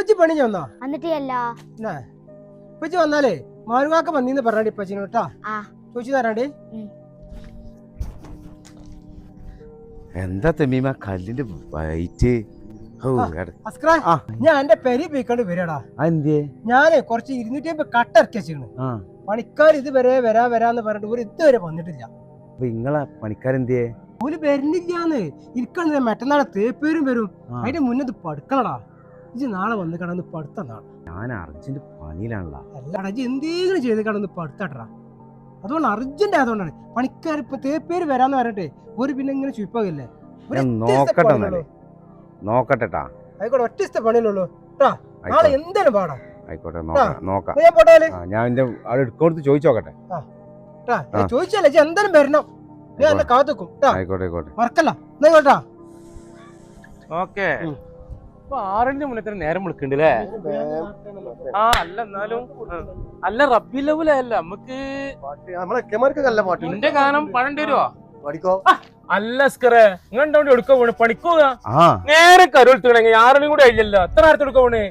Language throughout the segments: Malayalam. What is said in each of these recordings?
ഇപ്പച്ചി പണി വന്നാ? എന്നിട്ട് അല്ല എന്നാ? ഇപ്പച്ചി വന്നാലേ മാറുകാക്ക വന്നീന്ന് പറഞ്ഞാടി ഇപ്പച്ചിനോട് കേട്ടാ ആ. ചോദിച്ചു തരാണ്ടി എന്താ തെമ്മീമ? കല്ലിന്റെ വൈറ്റ്. ഞാൻ എന്റെ പെരി പോയിക്കൊണ്ട് വരാടാ. അതെന്തേ ഞാനേ കുറച്ച് ഇരുന്നൂറ്റി അമ്പത് കട്ട ഇറക്കി വെച്ചിരുന്നു പണിക്കാർ ഇതുവരെ വരാ വരാന്ന് പറഞ്ഞിട്ട് ഒരു ഇതുവരെ വന്നിട്ടില്ല. നിങ്ങളെ ഇങ്ങളെ പണിക്കാരെന്തേ ഒരു വരുന്നില്ലാന്ന് ഇരിക്കണ മറ്റന്നാളെ തേപ്പേരും വരും. അതിന്റെ മുന്നേ ഇത് പടുക്കണടാ. ഇജ്ജ് നാളെ വന്ന് കടന്ന് പടുത്തന്നാണ് ഞാൻ അർജന്റ് പണിയിലാണല്ലോ. അല്ലടാ ഇജ്ജ് എന്തെങ്കിലും ചെയ്ത് കടന്ന് പടുത്തട്ടാ അതുകൊണ്ട് അർജന്റ് ആയതുകൊണ്ടാണ്. പണിക്കാർ ഇപ്പൊ തേപ്പേര് വരാന്ന് പറയട്ടെ ഒരു പിന്നെ ഇങ്ങനെ ദിവസത്തെ നോക്കട്ടെ. നോക്കട്ടെ ആയിക്കോട്ടെ ഒറ്റ ദിവസത്തെ പണിയല്ലുള്ളൂ നാളെ എന്തായാലും പാടാ. ആയിക്കോട്ടെ നോക്കാം ഞാൻ എന്റെ അവിടെ എടുക്കോടുത്ത് ചോദിച്ചോക്കട്ടെ. എന്തായാലും വരണം. ഞാൻ കാത്തുക്കും ആയിക്കോട്ടെ ആയിക്കോട്ടെ. മറക്കല്ല. എന്നാ കേട്ടാ ഓക്കെ. ആറിന്റെ മുന്നേ തന്നെ നേരം വിളിക്കണ്ടല്ലേ? ആ അല്ല എന്നാലും അല്ല റബ്ബി ലെവലല്ല നമുക്ക് നമ്മളെ ഇന്റെ ഗാനം പഴം വരുവോ? പഠിക്കോ? അല്ല സ്കറേ നിങ്ങൾ എടുക്ക പോണ്? പോണേ ആ. നേരെ കരുവെടുത്തുകണെങ്കിൽ ആറിനും കൂടെ അല്ലല്ലോ എത്ര നേരത്തെ എടുക്കാൻ പോണേ?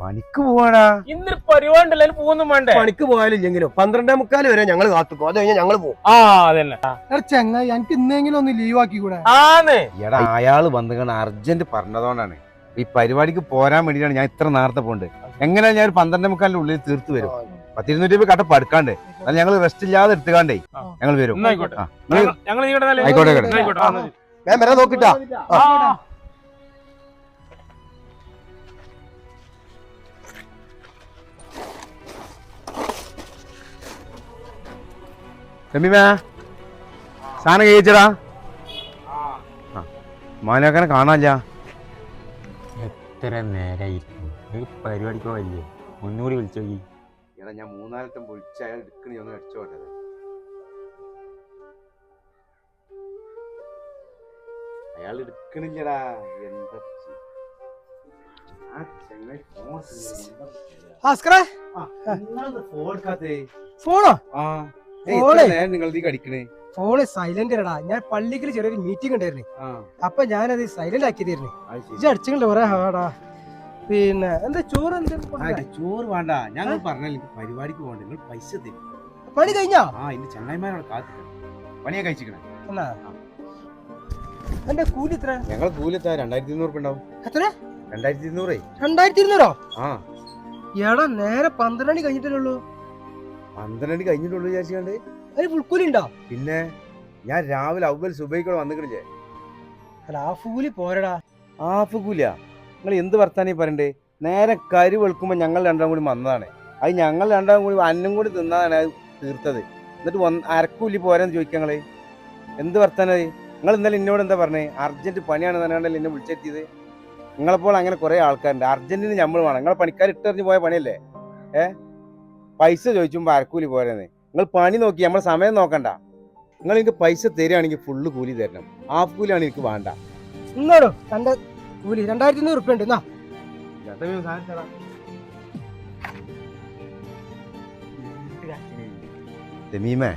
പണിക്ക് പോവാടാ. ഇന്നൊരു പരിപാടി ഉണ്ടല്ലോ പോകുന്നു വേണ്ടേ? പണിക്ക് പോയാലില്ലെങ്കിലും പന്ത്രണ്ടേ മുക്കാൽ വരെ ഞങ്ങൾ കാത്തുക്കും. അത് കഴിഞ്ഞാൽ ഞങ്ങൾ പോകും. ആ അതന്നെ. ചെങ്ങ ചെങ്ങായി എനിക്ക് ഇന്നെങ്കിലും ഒന്ന് ലീവ് ആക്കി കൂടെ ആന്ന്. എടാ അയാൾ വന്നുകൊണ്ട് അർജന്റ് പറഞ്ഞതുകൊണ്ടാണ് ഈ പരിപാടിക്ക് പോരാൻ വേണ്ടിയിട്ടാണ് ഞാൻ ഇത്ര നേരത്തെ പോണ്ട് എങ്ങനെയാ ഞാൻ ഒരു പന്ത്രണ്ട് മുക്കാലിന്റെ ഉള്ളിൽ തീർത്ത് വരും? പത്തിരുന്നൂറ്റി രൂപ കട്ട പടുക്കാണ്ട്. അത് ഞങ്ങൾ റെസ്റ്റ് ഇല്ലാതെ എടുത്തുകാണ്ടേ. ഞങ്ങൾ വരും. ആയിക്കോട്ടെ. ഞാൻ വരാൻ നോക്കിട്ടാ. രമ്യമേ സാധനം കഴിച്ചടാ. മാനാക്കാനെ കാണാനില്ല. എത്ര നേരായിരിക്കും ഒരു പരിപാടിക്ക് പോയില്ലേ ഒന്നുകൂടി വിളിച്ചു നോക്കി. എടാ ഞാൻ മൂന്നാലറ്റം വിളിച്ച് അയാൾ എടുക്കണേ ഒന്ന് അടിച്ചോട്ടെ അയാൾ എടുക്കണില്ലടാ. എന്താ? ഫോണോ? ഫോണേ? നിങ്ങൾ നീ കടിക്കണേ? ഫോണ് സൈലന്റ് ഇടാ ഞാൻ പള്ളിക്കൽ ചെറിയൊരു മീറ്റിംഗ് ഉണ്ടായിരുന്നു. അപ്പൊ ഞാനത് സൈലന്റ് ആക്കി തരുന്നു. ഇജ്ജ് അടിച്ചിട്ടുണ്ട് കുറെ. ഹാടാ പിന്നെ എന്താ ചോറ് ചോറ് വേണ്ട. ഞങ്ങൾ പറഞ്ഞാൽ പരിപാടിക്ക് പോകണ്ട. നിങ്ങൾ പൈസ തരും. പണി കഴിഞ്ഞാ? ആ ഇന്ന് ചങ്ങായിമാരോട് കാത്തിക്കണം പണിയെ കഴിച്ചിക്കണേ എന്നാ? എന്റെ കൂലി എത്ര? ഞങ്ങൾ കൂലെത്താ രണ്ടായിരത്തി ഇരുന്നൂറ് ഉണ്ടാവും. എത്ര? രണ്ടായിരത്തി ഇരുന്നൂറേ രണ്ടായിരത്തി ഇരുന്നൂറോ ആ. എടാ നേരെ പന്ത്രണ്ട് മണി കഴിഞ്ഞിട്ടല്ലേ ഉള്ളൂ. പന്ത്രണ്ട് കഴിഞ്ഞിട്ടുള്ളൂ വിചാരിച്ചാണ്ട് അതിന് പുൽക്കൂലി ഉണ്ടോ? പിന്നെ ഞാൻ രാവിലെ അവൽ സുബൈക്കോടെ വന്നിട്ടില്ലേ അല്ല ആ കൂലി പോരടാ. ആഫ് കൂലിയ. നിങ്ങൾ എന്ത് വർത്താനീ പറയണ്ടേ? നേരെ കരി വെളുക്കുമ്പോൾ ഞങ്ങൾ രണ്ടാം കൂടി വന്നതാണ്. അത് ഞങ്ങൾ രണ്ടാം കൂടി അന്നും കൂടി തിന്നതാണ് അത് തീർത്തത്. എന്നിട്ട് വന്ന് അരക്കൂലി പോരാന്ന് ചോദിക്കാം എന്ത് വർത്താനത് നിങ്ങൾ ഇന്നലെ എന്നോട് എന്താ പറഞ്ഞേ? അർജന്റ് പണിയാണ് തന്നെയാണല്ലോ എന്നെ വിളിച്ചെത്തിയത്. നിങ്ങളെപ്പോൾ അങ്ങനെ കുറേ ആൾക്കാരുണ്ട്. അർജന്റിന് നമ്മൾ വേണം. നിങ്ങളെ പണിക്കാർ ഇട്ടെറിഞ്ഞ് പോയ പണിയല്ലേ? ഏ? പൈസ ചോദിച്ചുമ്പോൾ അരക്കൂലി പോരെന്ന്. നിങ്ങൾ പണി നോക്കി നമ്മൾ സമയം നോക്കണ്ട. നിങ്ങൾ എനിക്ക് പൈസ തരികയാണെങ്കിൽ ഫുള്ള് കൂലി തരണം. ഹാഫ് കൂലിയാണ് എനിക്ക് വേണ്ട. ഇന്നോടോ തന്റെ കൂലി രണ്ടായിരത്തി അഞ്ഞൂറ് ഉണ്ട് എന്നാ തെമീമേ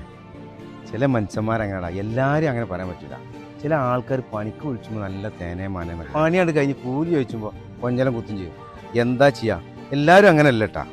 ചില മനുഷ്യന്മാരങ്ങനെടാ. എല്ലാരും അങ്ങനെ പറയാൻ പറ്റില്ല ചില ആൾക്കാർ പണിക്ക് വിളിച്ചുമ്പോൾ നല്ല തേനേ മാനേ പണിയാണ് കഴിഞ്ഞ് കൂലി ചോദിച്ചുമ്പോൾ കൊഞ്ചലം കുത്തും ചെയ്യും. എന്താ ചെയ്യാ? എല്ലാരും അങ്ങനെ അല്ലട്ടാ